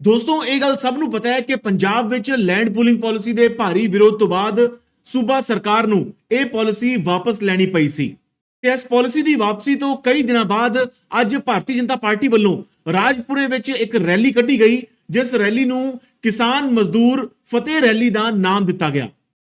ਦੋਸਤੋ, ਇਹ ਗੱਲ ਸਭ ਨੂੰ ਪਤਾ ਹੈ ਕਿ ਪੰਜਾਬ ਵਿੱਚ ਲੈਂਡ ਪੂਲਿੰਗ ਪਾਲਿਸੀ ਦੇ ਭਾਰੀ ਵਿਰੋਧ ਤੋਂ ਬਾਅਦ ਸੂਬਾ ਸਰਕਾਰ ਨੂੰ ਇਹ ਪਾਲਿਸੀ ਵਾਪਸ ਲੈਣੀ ਪਈ ਸੀ। ਤੇ ਇਸ ਪਾਲਿਸੀ ਦੀ ਵਾਪਸੀ ਤੋਂ ਕਈ ਦਿਨਾਂ ਬਾਅਦ ਅੱਜ ਭਾਰਤੀ ਜਨਤਾ ਪਾਰਟੀ ਵੱਲੋਂ ਰਾਜਪੁਰੇ ਵਿੱਚ ਇੱਕ ਰੈਲੀ ਕੱਢੀ ਗਈ, ਜਿਸ ਰੈਲੀ ਨੂੰ ਕਿਸਾਨ ਮਜ਼ਦੂਰ ਫਤਿਹ ਰੈਲੀ ਦਾ ਨਾਮ ਦਿੱਤਾ ਗਿਆ।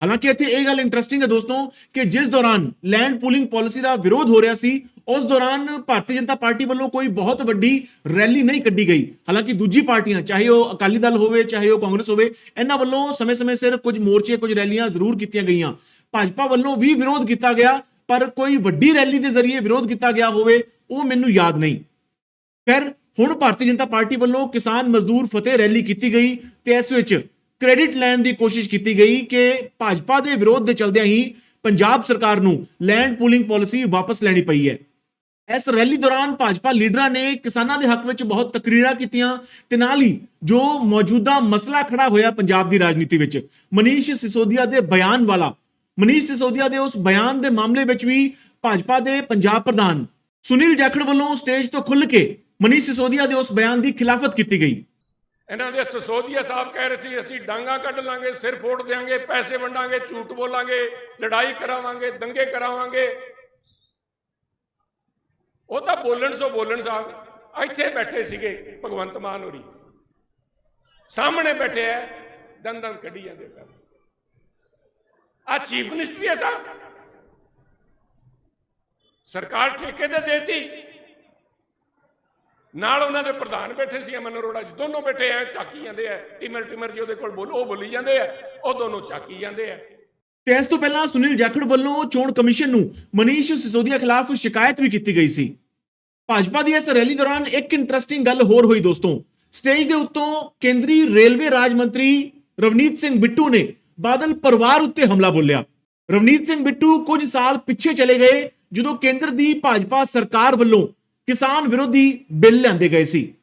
ਹਾਲਾਂਕਿ ਇੱਥੇ ਇਹ ਗੱਲ ਇੰਟਰਸਟਿੰਗ ਹੈ ਦੋਸਤੋ ਕਿ ਜਿਸ ਦੌਰਾਨ ਲੈਂਡ ਪੂਲਿੰਗ ਪਾਲਿਸੀ ਦਾ ਵਿਰੋਧ ਹੋ ਰਿਹਾ ਸੀ, ਉਸ ਦੌਰਾਨ ਭਾਰਤੀ ਜਨਤਾ ਪਾਰਟੀ ਵੱਲੋਂ ਕੋਈ ਬਹੁਤ ਵੱਡੀ ਰੈਲੀ ਨਹੀਂ ਕੱਢੀ ਗਈ। ਹਾਲਾਂਕਿ ਦੂਜੀ ਪਾਰਟੀਆਂ, ਚਾਹੇ ਉਹ ਅਕਾਲੀ ਦਲ ਹੋਵੇ, ਚਾਹੇ ਉਹ ਕਾਂਗਰਸ ਹੋਵੇ, ਇਹਨਾਂ ਵੱਲੋਂ ਸਮੇਂ-ਸਮੇਂ ਸਿਰ ਕੁਝ ਮੋਰਚੇ, ਕੁਝ ਰੈਲੀਆਂ ਜ਼ਰੂਰ ਕੀਤੀਆਂ ਗਈਆਂ। ਭਾਜਪਾ ਵੱਲੋਂ ਵੀ ਵਿਰੋਧ ਕੀਤਾ ਗਿਆ, ਪਰ ਕੋਈ ਵੱਡੀ ਰੈਲੀ ਦੇ ਜ਼ਰੀਏ ਵਿਰੋਧ ਕੀਤਾ ਗਿਆ ਹੋਵੇ, ਉਹ ਮੈਨੂੰ ਯਾਦ ਨਹੀਂ। ਫਿਰ ਹੁਣ ਭਾਰਤੀ ਜਨਤਾ ਪਾਰਟੀ ਵੱਲੋਂ ਕਿਸਾਨ ਮਜ਼ਦੂਰ ਫਤਿਹ ਰੈਲੀ ਕੀਤੀ ਗਈ, ਤੇ ਇਸ ਵਿੱਚ ਕ੍ਰੈਡਿਟ ਲੈਣ ਦੀ ਕੋਸ਼ਿਸ਼ ਕੀਤੀ ਗਈ ਕਿ ਭਾਜਪਾ ਦੇ ਵਿਰੋਧ ਦੇ ਚਲਦਿਆਂ ਹੀ ਪੰਜਾਬ ਸਰਕਾਰ ਨੂੰ ਲੈਂਡ ਪੂਲਿੰਗ ਪਾਲਿਸੀ ਵਾਪਸ ਲੈਣੀ ਪਈ ਹੈ। ਇਸ ਰੈਲੀ ਦੌਰਾਨ ਭਾਜਪਾ ਲੀਡਰਾਂ ਨੇ ਕਿਸਾਨਾਂ ਦੇ ਹੱਕ ਵਿੱਚ ਬਹੁਤ ਤਕਰੀਰਾਂ ਕੀਤੀਆਂ ਤੇ ਨਾਲ ਹੀ ਜੋ ਮੌਜੂਦਾ ਮਸਲਾ ਖੜਾ ਹੋਇਆ ਪੰਜਾਬ ਦੀ ਰਾਜਨੀਤੀ ਵਿੱਚ, ਮਨੀਸ਼ ਸਿਸੋਦੀਆ ਦੇ ਬਿਆਨ ਵਾਲਾ, ਮਨੀਸ਼ ਸਿਸੋਦੀਆ ਦੇ ਉਸ ਬਿਆਨ ਦੇ ਮਾਮਲੇ ਵਿੱਚ ਵੀ ਭਾਜਪਾ ਦੇ ਪੰਜਾਬ ਪ੍ਰਧਾਨ ਸੁਨੀਲ ਜਾਖੜ ਵੱਲੋਂ ਸਟੇਜ ਤੋਂ ਖੁੱਲ੍ਹ ਕੇ ਮਨੀਸ਼ ਸਿਸੋਦੀਆ ਦੇ ਉਸ ਬਿਆਨ ਦੀ ਖਿਲਾਫਤ ਕੀਤੀ ਗਈ। ਇਹਨਾਂ ਦੇ ਸਸੋਦੀਆ ਸਾਹਿਬ ਕਹਿ ਰਹੇ ਸੀ, ਅਸੀਂ ਡਾਂਗਾ ਕੱਢ ਲਾਂਗੇ, ਸਿਰ ਫੋੜ ਦੇਾਂਗੇ ਪੈਸੇ ਵੰਡਾਂਗੇ, ਝੂਠ ਬੋਲਾਂਗੇ, ਲੜਾਈ ਕਰਾਵਾਂਗੇ, ਦੰਗੇ ਕਰਾਵਾਂਗੇ। ਉਹ ਤਾਂ ਬੋਲਣ ਸੋ ਬੋਲਣ ਸਾਹਿਬ, ਇੱਥੇ ਬੈਠੇ ਸੀਗੇ ਭਗਵੰਤ ਮਾਨ ਹੋਰੀ। ਸਾਹਮਣੇ ਬੈਠੇ ਐ ਦੰਦਾਂ ਕੱਢੀ ਜਾਂਦੇ ਸਨ ਆ ਚੀਫ ਮਿਨਿਸਟਰ ਹੈ ਸਾਹਿਬ ਸਰਕਾਰ ਠੇਕੇ ਤੇ ਦੇਤੀ। ਨਾਲ ਉਹਨਾਂ ਦੇ ਪ੍ਰਧਾਨ ਬੈਠੇ ਸੀ, ਅਮਨ ਅਰੋੜਾ ਜੀ। ਦੋਨੋਂ ਬੈਠੇ ਐ, ਚਾਕੀ ਜਾਂਦੇ ਐ। ਟਿਮਰ ਟਿਮਰ ਜੀ ਉਹਦੇ ਕੋਲ ਬੋਲ, ਉਹ ਬੋਲੀ ਜਾਂਦੇ ਐ। ਉਹ ਦੋਨੋਂ ਚਾਕੀ ਜਾਂਦੇ ਐ। ਤੇ ਇਸ ਤੋਂ ਪਹਿਲਾਂ ਸੁਨੀਲ ਜਾਖੜ ਵੱਲੋਂ ਚੋਣ ਕਮਿਸ਼ਨ ਨੂੰ ਮਨੀਸ਼ ਸਿਸੋਦੀਆ ਖਿਲਾਫ ਸ਼ਿਕਾਇਤ ਵੀ ਕੀਤੀ ਗਈ ਸੀ। ਭਾਜਪਾ ਦੀ ਇਸ ਰੈਲੀ ਦੌਰਾਨ ਇੱਕ ਇੰਟਰਸਟਿੰਗ ਗੱਲ ਹੋਰ ਹੋਈ ਦੋਸਤੋ। ਸਟੇਜ ਦੇ ਉੱਤੋਂ ਕੇਂਦਰੀ ਰੇਲਵੇ ਰਾਜ ਮੰਤਰੀ ਰਵਨੀਤ ਸਿੰਘ ਬਿੱਟੂ ਨੇ ਬਾਦਲ ਪਰਿਵਾਰ ਉੱਤੇ ਹਮਲਾ ਬੋਲਿਆ। ਰਵਨੀਤ ਸਿੰਘ ਬਿੱਟੂ ਕੁਝ ਸਾਲ ਪਿੱਛੇ ਚਲੇ ਗਏ, ਜਦੋਂ ਕੇਂਦਰ ਦੀ ਭਾਜਪਾ ਸਰਕਾਰ ਵੱਲੋਂ ਕਿਸਾਨ ਵਿਰੋਧੀ ਬਿੱਲ ਲਿਆਂਦੇ ਗਏ ਸੀ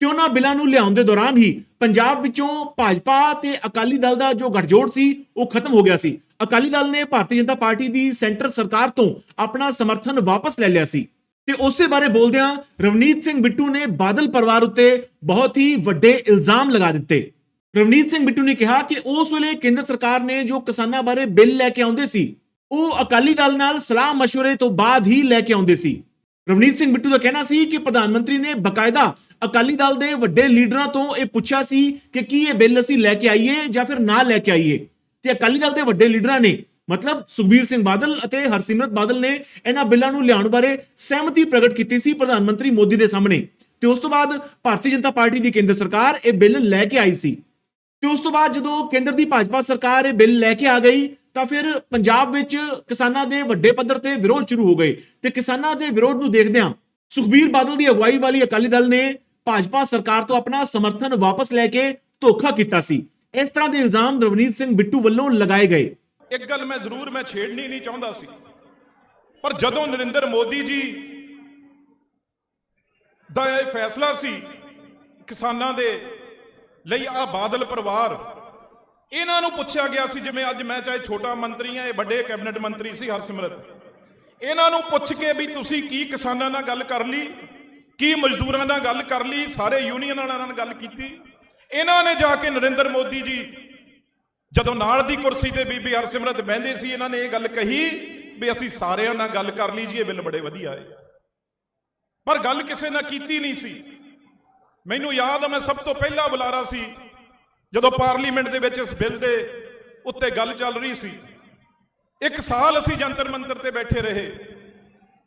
ਤੇ ਉਹਨਾਂ ਬਿੱਲਾਂ ਨੂੰ ਲਿਆਉਣ ਦੇ ਦੌਰਾਨ ਹੀ ਪੰਜਾਬ ਵਿੱਚੋਂ ਭਾਜਪਾ ਤੇ ਅਕਾਲੀ ਦਲ ਦਾ ਜੋ ਗੱਠਜੋੜ ਸੀ ਉਹ ਖਤਮ ਹੋ ਗਿਆ ਸੀ ਅਕਾਲੀ ਦਲ ਨੇ ਭਾਰਤੀ ਜਨਤਾ ਪਾਰਟੀ ਦੀ ਸੈਂਟਰ ਸਰਕਾਰ ਤੋਂ ਆਪਣਾ ਸਮਰਥਨ ਵਾਪਸ ਲੈ ਲਿਆ ਸੀ ਤੇ ਉਸੇ ਬਾਰੇ ਬੋਲਦਿਆਂ ਰਵਨੀਤ ਸਿੰਘ ਬਿੱਟੂ ਨੇ ਬਾਦਲ ਪਰਿਵਾਰ ਉੱਤੇ ਬਹੁਤ ਹੀ ਵੱਡੇ ਇਲਜ਼ਾਮ ਲਗਾ ਦਿੱਤੇ ਰਵਨੀਤ ਸਿੰਘ ਬਿੱਟੂ ਨੇ ਕਿਹਾ ਕਿ ਉਸ ਵੇਲੇ ਕੇਂਦਰ ਸਰਕਾਰ ਨੇ ਜੋ ਕਿਸਾਨਾਂ ਬਾਰੇ ਬਿੱਲ ਲੈ ਕੇ ਆਉਂਦੇ ਸੀ ਉਹ ਅਕਾਲੀ ਦਲ ਨਾਲ ਸਲਾਹ مشورے ਤੋਂ ਬਾਅਦ ਹੀ ਲੈ ਕੇ ਆਉਂਦੇ ਸੀ ਰਵਨੀਤ ਸਿੰਘ ਬਿੱਟੂ ਦਾ ਕਹਿਣਾ ਸੀ ਕਿ ਪ੍ਰਧਾਨ ਮੰਤਰੀ ਨੇ ਬਕਾਇਦਾ ਅਕਾਲੀ ਦਲ ਦੇ ਵੱਡੇ ਲੀਡਰਾਂ ਤੋਂ ਇਹ ਪੁੱਛਿਆ ਸੀ ਕਿ ਕੀ ਇਹ ਬਿੱਲ ਅਸੀਂ ਲੈ ਕੇ ਆਈਏ ਜਾਂ ਫਿਰ ਨਾ ਲੈ ਕੇ ਆਈਏ। ਤੇ ਅਕਾਲੀ ਦਲ ਦੇ ਵੱਡੇ ਲੀਡਰਾਂ ਨੇ, ਮਤਲਬ ਸੁਖਬੀਰ ਸਿੰਘ ਬਾਦਲ ਅਤੇ ਹਰਸਿਮਰਤ ਬਾਦਲ ਨੇ ਇਹਨਾਂ ਬਿੱਲਾਂ ਨੂੰ ਲਿਆਉਣ ਬਾਰੇ ਸਹਿਮਤੀ ਪ੍ਰਗਟ ਕੀਤੀ ਸੀ ਪ੍ਰਧਾਨ ਮੰਤਰੀ ਮੋਦੀ ਦੇ ਸਾਹਮਣੇ। ਤੇ ਉਸ ਤੋਂ ਬਾਅਦ ਭਾਰਤੀ ਜਨਤਾ ਪਾਰਟੀ ਦੀ ਕੇਂਦਰ ਸਰਕਾਰ ਇਹ ਬਿੱਲ ਲੈ ਕੇ ਆਈ ਸੀ। ਤੇ ਉਸ ਤੋਂ ਬਾਅਦ ਜਦੋਂ ਕੇਂਦਰ ਦੀ ਭਾਜਪਾ ਸਰਕਾਰ ਇਹ ਬਿੱਲ ਲੈ ਕੇ ਆ ਗਈ ਤਾਂ ਫਿਰ ਪੰਜਾਬ ਵਿੱਚ ਕਿਸਾਨਾਂ ਦੇ ਵੱਡੇ ਪੱਧਰ ਤੇ ਵਿਰੋਧ ਸ਼ੁਰੂ ਹੋ ਗਏ ਤੇ ਕਿਸਾਨਾਂ ਦੇ ਵਿਰੋਧ ਨੂੰ ਦੇਖਦਿਆਂ ਸੁਖਬੀਰ ਬਾਦਲ ਦੀ ਅਗਵਾਈ ਵਾਲੀ ਅਕਾਲੀ ਦਲ ਨੇ ਭਾਜਪਾ ਸਰਕਾਰ ਤੋਂ ਆਪਣਾ ਸਮਰਥਨ ਵਾਪਸ ਲੈ ਕੇ ਧੋਖਾ ਕੀਤਾ ਸੀ। ਇਸ ਤਰ੍ਹਾਂ ਦੇ ਇਲਜ਼ਾਮ ਰਵਨੀਤ ਸਿੰਘ ਬਿੱਟੂ ਵੱਲੋਂ ਲਗਾਏ ਗਏ। ਇੱਕ ਗੱਲ ਮੈਂ ਜ਼ਰੂਰ ਮੈਂ ਛੇੜਨੀ ਨਹੀਂ ਚਾਹੁੰਦਾ ਸੀ। ਪਰ ਜਦੋਂ ਨਰਿੰਦਰ ਮੋਦੀ ਜੀ ਦਾ ਇਹ ਫੈਸਲਾ ਸੀ ਕਿਸਾਨਾਂ ਦੇ ਲਈ ਆ ਬਾਦਲ ਪਰਿਵਾਰ ਇਹਨਾਂ ਨੂੰ ਪੁੱਛਿਆ ਗਿਆ ਸੀ, ਜਿਵੇਂ ਅੱਜ ਮੈਂ ਚਾਹੇ ਛੋਟਾ ਮੰਤਰੀ ਆ ਇਹ ਵੱਡੇ ਕੈਬਨਿਟ ਮੰਤਰੀ ਸੀ ਹਰਸਿਮਰਤ। ਇਹਨਾਂ ਨੂੰ ਪੁੱਛ ਕੇ ਵੀ ਤੁਸੀਂ ਕੀ ਕਿਸਾਨਾਂ ਨਾਲ ਗੱਲ ਕਰ ਲਈ, ਕੀ ਮਜ਼ਦੂਰਾਂ ਨਾਲ ਗੱਲ ਕਰ ਲਈ, ਸਾਰੇ ਯੂਨੀਅਨ ਵਾਲਿਆਂ ਨਾਲ ਗੱਲ ਕੀਤੀ। ਇਹਨਾਂ ਨੇ ਜਾ ਕੇ ਨਰਿੰਦਰ ਮੋਦੀ ਜੀ, ਜਦੋਂ ਨਾਲ ਦੀ ਕੁਰਸੀ ਤੇ ਬੀਬੀ ਹਰਸਿਮਰਤ ਬਹਿੰਦੇ ਸੀ, ਇਹਨਾਂ ਨੇ ਇਹ ਗੱਲ ਕਹੀ ਵੀ ਅਸੀਂ ਸਾਰਿਆਂ ਨਾਲ ਗੱਲ ਕਰ ਲਈ ਜੀ, ਇਹ ਬਿੱਲ ਬੜੇ ਵਧੀਆ ਹੈ ਪਰ ਗੱਲ ਕਿਸੇ ਨਾਲ ਕੀਤੀ ਨਹੀਂ ਸੀ। ਮੈਨੂੰ ਯਾਦ ਹੈ ਮੈਂ ਸਭ ਤੋਂ ਪਹਿਲਾ ਬੁਲਾਰਾ ਸੀ ਜਦੋਂ ਪਾਰਲੀਮੈਂਟ ਦੇ ਵਿੱਚ ਇਸ ਬਿੱਲ ਦੇ ਉੱਤੇ ਗੱਲ ਚੱਲ ਰਹੀ ਸੀ, ਇੱਕ ਸਾਲ ਅਸੀਂ ਜੰਤਰ ਮੰਤਰ ਤੇ ਬੈਠੇ ਰਹੇ,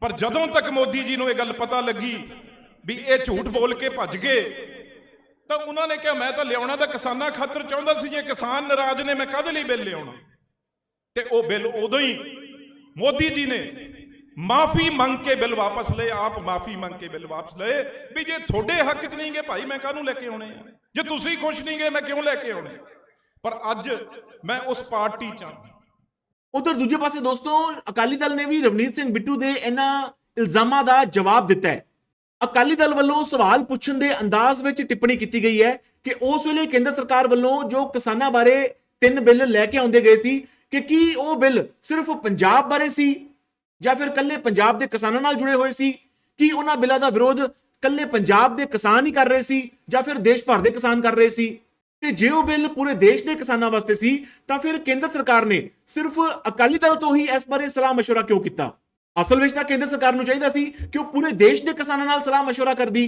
ਪਰ ਜਦੋਂ ਤੱਕ ਮੋਦੀ ਜੀ ਨੂੰ ਇਹ ਗੱਲ ਪਤਾ ਲੱਗੀ ਵੀ ਇਹ ਝੂਠ ਬੋਲ ਕੇ ਭੱਜ ਗਏ, ਤਾਂ ਉਹਨਾਂ ਨੇ ਕਿਹਾ, ਮੈਂ ਤਾਂ ਲਿਆਉਣਾ ਤਾਂ ਕਿਸਾਨਾਂ ਖਾਤਰ ਚਾਹੁੰਦਾ ਸੀ ਜੇ ਕਿਸਾਨ ਨਾਰਾਜ਼ ਨੇ, ਮੈਂ ਕਾਹਦੇ ਲਈ ਬਿੱਲ ਲਿਆਉਣਾ? ਤੇ ਉਹ ਬਿੱਲ ਉਦੋਂ ਹੀ ਮੋਦੀ ਜੀ ਨੇ ਮਾਫੀ ਮੰਗ ਕੇ ਬਿੱਲ ਵਾਪਸ ਲਏ, ਆਪ ਮਾਫੀ ਮੰਗ ਕੇ ਬਿੱਲ ਵਾਪਸ ਲਏ ਵੀ ਜੇ ਤੁਹਾਡੇ ਹੱਕ 'ਚ ਨਹੀਂ ਭਾਈ, ਮੈਂ ਕਾਹਨੂੰ ਲੈ ਕੇ ਆਉਣੇ ਆ? ਜੇ ਤੁਸੀਂ ਖੁਸ਼ ਨਹੀਂ ਮੈਂ ਕਿਉਂ ਲੈ ਕੇ ਆਉਣੇ? ਪਰ ਅੱਜ ਮੈਂ ਉਸ ਪਾਰਟੀ 'ਚ ਉਧਰ ਦੂਜੇ ਪਾਸੇ ਦੋਸਤੋ, ਅਕਾਲੀ ਦਲ ਨੇ ਵੀ ਰਵਨੀਤ ਸਿੰਘ ਬਿੱਟੂ ਦੇ ਇਹਨਾਂ ਇਲਜ਼ਾਮਾਂ ਦਾ ਜਵਾਬ ਦਿੱਤਾ ਹੈ। ਅਕਾਲੀ ਦਲ ਵੱਲੋਂ ਸਵਾਲ ਪੁੱਛਣ ਦੇ ਅੰਦਾਜ਼ ਵਿੱਚ ਟਿੱਪਣੀ ਕੀਤੀ ਗਈ ਹੈ ਕਿ ਉਸ ਵੇਲੇ ਕੇਂਦਰ ਸਰਕਾਰ ਵੱਲੋਂ ਜੋ ਕਿਸਾਨਾਂ ਬਾਰੇ ਤਿੰਨ ਬਿੱਲ ਲੈ ਕੇ ਆਉਂਦੇ ਗਏ ਸੀ, ਕਿ ਕੀ ਉਹ ਬਿੱਲ ਸਿਰਫ ਪੰਜਾਬ ਬਾਰੇ ਸੀ ਜਾਂ ਫਿਰ ਕੱਲੇ ਪੰਜਾਬ ਦੇ ਕਿਸਾਨਾਂ ਨਾਲ ਜੁੜੇ ਹੋਏ ਸੀ ਕੀ ਉਹਨਾਂ ਬਿੱਲਾਂ ਦਾ ਵਿਰੋਧ ਕੱਲੇ ਪੰਜਾਬ ਦੇ ਕਿਸਾਨ ਹੀ ਕਰ ਰਹੇ ਸੀ ਜਾਂ ਫਿਰ ਦੇਸ਼ ਭਰ ਦੇ ਕਿਸਾਨ ਕਰ ਰਹੇ ਸੀ ਤੇ ਜੇ ਉਹ ਬਿੱਲ ਪੂਰੇ ਦੇਸ਼ ਦੇ ਕਿਸਾਨਾਂ ਵਾਸਤੇ ਸੀ ਤਾਂ ਫਿਰ ਕੇਂਦਰ ਸਰਕਾਰ ਨੇ ਸਿਰਫ ਅਕਾਲੀ ਦਲ ਤੋਂ ਹੀ ਇਸ ਬਾਰੇ ਸਲਾਹ مشورہ ਕਿਉਂ ਕੀਤਾ ਅਸਲ ਵਿੱਚ ਤਾਂ ਕੇਂਦਰ ਸਰਕਾਰ ਨੂੰ ਚਾਹੀਦਾ ਸੀ ਕਿ ਉਹ ਪੂਰੇ ਦੇਸ਼ ਦੇ ਕਿਸਾਨਾਂ ਨਾਲ ਸਲਾਹ مشورہ ਕਰਦੀ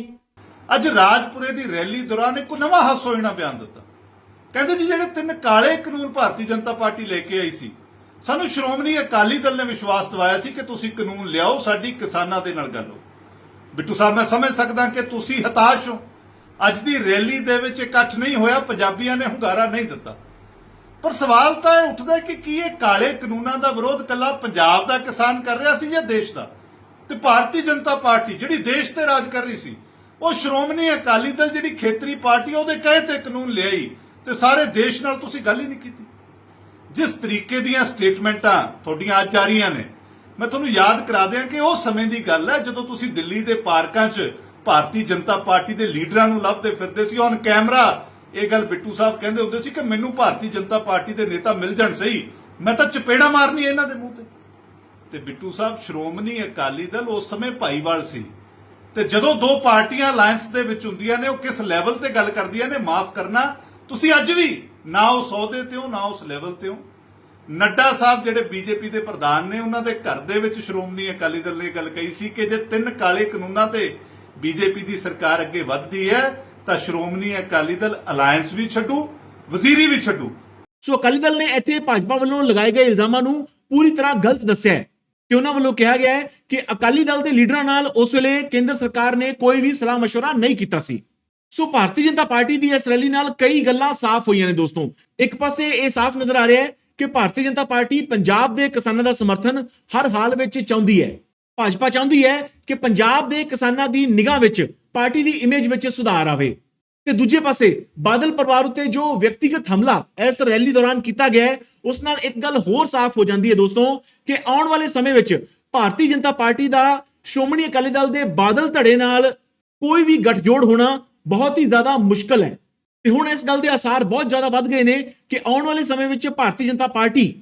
ਅੱਜ ਰਾਜਪੁਰੇ ਦੀ ਰੈਲੀ ਦੌਰਾਨ ਇੱਕ ਨਵਾਂ ਹਾਸੋਹੀਣਾ ਬਿਆਨ ਦਿੱਤਾ ਕਹਿੰਦੇ ਜੀ ਜਿਹੜੇ ਤਿੰਨ ਕਾਲੇ ਕਾਨੂੰਨ ਭਾਰਤੀ ਜਨਤਾ ਪਾਰਟੀ ਲੈ ਕੇ ਆਈ ਸੀ ਸਾਨੂੰ ਸ਼੍ਰੋਮਣੀ ਅਕਾਲੀ ਦਲ ਨੇ ਵਿਸ਼ਵਾਸ ਦਿਵਾਇਆ ਸੀ ਕਿ ਤੁਸੀਂ ਕਾਨੂੰਨ ਲਿਆਓ, ਸਾਡੀ ਕਿਸਾਨਾਂ ਦੇ ਨਾਲ ਗੱਲ ਹੋ। ਬਿੱਟੂ ਸਾਹਿਬ ਮੈਂ ਸਮਝ ਸਕਦਾ ਕਿ ਤੁਸੀਂ ਹਤਾਸ਼ ਹੋ। ਅੱਜ ਦੀ ਰੈਲੀ ਦੇ ਵਿੱਚ ਇਕੱਠ ਨਹੀਂ ਹੋਇਆ, ਪੰਜਾਬੀਆਂ ਨੇ ਹੁੰਗਾਰਾ ਨਹੀਂ ਦਿੱਤਾ। ਪਰ ਸਵਾਲ ਤਾਂ ਇਹ ਉੱਠਦਾ ਕਿ ਕੀ ਇਹ ਕਾਲੇ ਕਾਨੂੰਨਾਂ ਦਾ ਵਿਰੋਧ ਕੱਲਾ ਪੰਜਾਬ ਦਾ ਕਿਸਾਨ ਕਰ ਰਿਹਾ ਸੀ ਜਾਂ ਦੇਸ਼ ਦਾ? ਤੇ ਭਾਰਤੀ ਜਨਤਾ ਪਾਰਟੀ, ਜਿਹੜੀ ਦੇਸ਼ ਤੇ ਰਾਜ ਕਰ ਰਹੀ ਸੀ, ਉਹ ਸ਼੍ਰੋਮਣੀ ਅਕਾਲੀ ਦਲ ਜਿਹੜੀ ਖੇਤਰੀ ਪਾਰਟੀ ਉਹਦੇ ਕਹੇ ਤੇ ਕਾਨੂੰਨ ਲਿਆਈ ਤੇ ਸਾਰੇ ਦੇਸ਼ ਨਾਲ ਤੁਸੀਂ ਗੱਲ ਹੀ ਨਹੀਂ ਕੀਤੀ। ਜਿਸ ਤਰੀਕੇ ਦੀਆਂ ਸਟੇਟਮੈਂਟਾਂ ਤੁਹਾਡੀਆਂ ਅੱਜ ਆ ਰਹੀਆਂ ਨੇ, ਮੈਂ ਤੁਹਾਨੂੰ ਯਾਦ ਕਰਾ ਦਿਆਂ ਕਿ ਉਹ ਸਮੇਂ ਦੀ ਗੱਲ ਹੈ ਜਦੋਂ ਤੁਸੀਂ ਦਿੱਲੀ ਦੇ ਪਾਰਕਾਂ 'ਚ ਭਾਰਤੀ ਜਨਤਾ ਪਾਰਟੀ ਦੇ ਲੀਡਰਾਂ ਨੂੰ ਲੱਭਦੇ ਫਿਰਦੇ ਸੀ। ਔਨ ਕੈਮਰਾ ਇਹ ਗੱਲ ਬਿੱਟੂ ਸਾਹਿਬ ਕਹਿੰਦੇ ਹੁੰਦੇ ਸੀ ਕਿ ਮੈਨੂੰ ਭਾਰਤੀ ਜਨਤਾ ਪਾਰਟੀ ਦੇ ਨੇਤਾ ਮਿਲ ਜਾਣ ਸਹੀ, ਮੈਂ ਤਾਂ ਚਪੇੜਾ ਮਾਰਨੀ ਇਹਨਾਂ ਦੇ ਮੂੰਹ ਤੇ। ਤੇ ਬਿੱਟੂ ਸਾਹਿਬ, ਸ਼੍ਰੋਮਣੀ ਅਕਾਲੀ ਦਲ ਉਸ ਸਮੇਂ ਭਾਈਵਾਲ ਸੀ। ਤੇ ਜਦੋਂ ਦੋ ਪਾਰਟੀਆਂ ਅਲਾਈਅੰਸ ਦੇ ਵਿੱਚ ਹੁੰਦੀਆਂ ਨੇ, ਉਹ ਕਿਸ ਲੈਵਲ ਤੇ ਗੱਲ ਕਰਦੀਆਂ ਨੇ, ਮਾਫ ਕਰਨਾ, ਤੁਸੀਂ ਅੱਜ ਵੀ ਨਾ ਉਹ ਸੌਦੇ ਤੇ ਹੋ ਨਾ ਉਸ ਲੈਵਲ ਤੇ ਹੋ ਨੱਡਾ ਸਾਹਿਬ ਜਿਹੜੇ ਬੀਜੇਪੀ ਦੇ ਪ੍ਰਧਾਨ ਨੇ ਉਹਨਾਂ ਦੇ ਘਰ ਦੇ ਵਿੱਚ ਸ਼੍ਰੋਮਣੀ ਅਕਾਲੀ ਦਲ ਨੇ ਇਹ ਗੱਲ ਕਹੀ ਸੀ ਕਿ ਜੇ ਤਿੰਨ ਕਾਲੇ ਕਾਨੂੰਨਾਂ ਤੇ ਬੀਜੇਪੀ ਦੀ ਸਰਕਾਰ ਅੱਗੇ ਵੱਧਦੀ ਹੈ ਤਾਂ ਸ਼੍ਰੋਮਣੀ ਅਕਾਲੀ ਦਲ ਅਲਾਈਅੰਸ ਵੀ ਛੱਡੂ ਵਜ਼ੀਰੀ ਵੀ ਛੱਡੂ ਸੋ ਅਕਾਲੀ ਦਲ ਨੇ ਇੱਥੇ ਭਾਜਪਾ ਵੱਲੋਂ ਲਗਾਏ ਗਏ ਇਲਜ਼ਾਮਾਂ ਨੂੰ ਪੂਰੀ ਤਰ੍ਹਾਂ ਗਲਤ ਦੱਸਿਆ ਹੈ ਤੇ ਉਹਨਾਂ ਵੱਲੋਂ ਕਿਹਾ ਗਿਆ ਹੈ ਕਿ ਅਕਾਲੀ ਦਲ ਦੇ ਲੀਡਰਾਂ ਨਾਲ ਉਸ ਵੇਲੇ ਕੇਂਦਰ ਸਰਕਾਰ ਨੇ ਕੋਈ ਵੀ ਸਲਾਹ مشورہ ਨਹੀਂ ਕੀਤਾ ਸੀ ਸੋ ਭਾਰਤੀ ਜਨਤਾ ਪਾਰਟੀ ਦੀ ਇਸ ਰੈਲੀ ਨਾਲ ਕਈ ਗੱਲਾਂ ਸਾਫ਼ ਹੋਈਆਂ ਨੇ ਦੋਸਤੋ। ਇੱਕ ਪਾਸੇ ਇਹ ਸਾਫ਼ ਨਜ਼ਰ ਆ ਰਿਹਾ ਹੈ ਕਿ ਭਾਰਤੀ ਜਨਤਾ ਪਾਰਟੀ ਪੰਜਾਬ ਦੇ ਕਿਸਾਨਾਂ ਦਾ ਸਮਰਥਨ ਹਰ ਹਾਲ ਵਿੱਚ ਚਾਹੁੰਦੀ ਹੈ। ਭਾਜਪਾ ਚਾਹੁੰਦੀ ਹੈ ਕਿ ਪੰਜਾਬ ਦੇ ਕਿਸਾਨਾਂ ਦੀ ਨਿਗਾਹ ਵਿੱਚ ਪਾਰਟੀ ਦੀ ਇਮੇਜ ਵਿੱਚ ਸੁਧਾਰ ਆਵੇ। ਤੇ ਦੂਜੇ ਪਾਸੇ ਬਾਦਲ ਪਰਿਵਾਰ ਉੱਤੇ ਜੋ ਵਿਅਕਤੀਗਤ ਹਮਲਾ ਇਸ ਰੈਲੀ ਦੌਰਾਨ ਕੀਤਾ ਗਿਆ ਹੈ, ਉਸ ਨਾਲ ਇੱਕ ਗੱਲ ਹੋਰ ਸਾਫ਼ ਹੋ ਜਾਂਦੀ ਹੈ ਦੋਸਤੋ ਕਿ ਆਉਣ ਵਾਲੇ ਸਮੇਂ ਵਿੱਚ ਭਾਰਤੀ ਜਨਤਾ ਪਾਰਟੀ ਦਾ ਸ਼੍ਰੋਮਣੀ ਅਕਾਲੀ ਦਲ ਦੇ ਬਾਦਲ ਧੜੇ ਨਾਲ ਕੋਈ ਵੀ ਗੱਠਜੋੜ ਹੋਣਾ ਬਹੁਤ ਹੀ ਜ਼ਿਆਦਾ ਮੁਸ਼ਕਲ ਹੈ। ਤੇ ਹੁਣ ਇਸ ਗੱਲ ਦੇ ਅਸਾਰ ਬਹੁਤ ਜ਼ਿਆਦਾ ਵੱਧ ਗਏ ਨੇ ਕਿ ਆਉਣ ਵਾਲੇ ਸਮੇਂ ਵਿੱਚ ਭਾਰਤੀ ਜਨਤਾ ਪਾਰਟੀ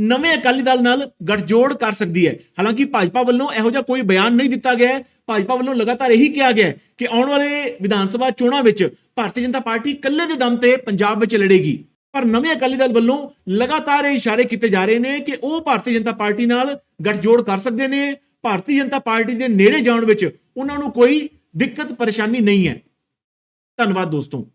ਨਵੇਂ ਅਕਾਲੀ ਦਲ ਨਾਲ ਗੱਠਜੋੜ ਕਰ ਸਕਦੀ ਹੈ। ਹਾਲਾਂਕਿ ਭਾਜਪਾ ਵੱਲੋਂ ਇਹੋ ਜਿਹਾ ਕੋਈ ਬਿਆਨ ਨਹੀਂ ਦਿੱਤਾ ਗਿਆ ਹੈ। ਭਾਜਪਾ ਵੱਲੋਂ ਲਗਾਤਾਰ ਇਹੀ ਕਿਹਾ ਗਿਆ ਹੈ ਕਿ ਆਉਣ ਵਾਲੇ ਵਿਧਾਨ ਸਭਾ ਚੋਣਾਂ ਵਿੱਚ ਭਾਰਤੀ ਜਨਤਾ ਪਾਰਟੀ ਇਕੱਲੇ ਦੇ ਦਮ ਤੇ ਪੰਜਾਬ ਵਿੱਚ ਲੜੇਗੀ। ਪਰ ਨਵੇਂ ਅਕਾਲੀ ਦਲ ਵੱਲੋਂ ਲਗਾਤਾਰ ਇਹ ਇਸ਼ਾਰੇ ਕੀਤੇ ਜਾ ਰਹੇ ਨੇ ਕਿ ਉਹ ਭਾਰਤੀ ਜਨਤਾ ਪਾਰਟੀ ਨਾਲ ਗੱਠਜੋੜ ਕਰ ਸਕਦੇ ਨੇ। ਭਾਰਤੀ ਜਨਤਾ ਪਾਰਟੀ ਦੇ ਨੇੜੇ ਜਾਣ ਵਿੱਚ ਉਹਨਾਂ ਨੂੰ ਕੋਈ ਦਿੱਕਤ ਪਰੇਸ਼ਾਨੀ ਨਹੀਂ ਹੈ। ਧੰਨਵਾਦ ਦੋਸਤੋ।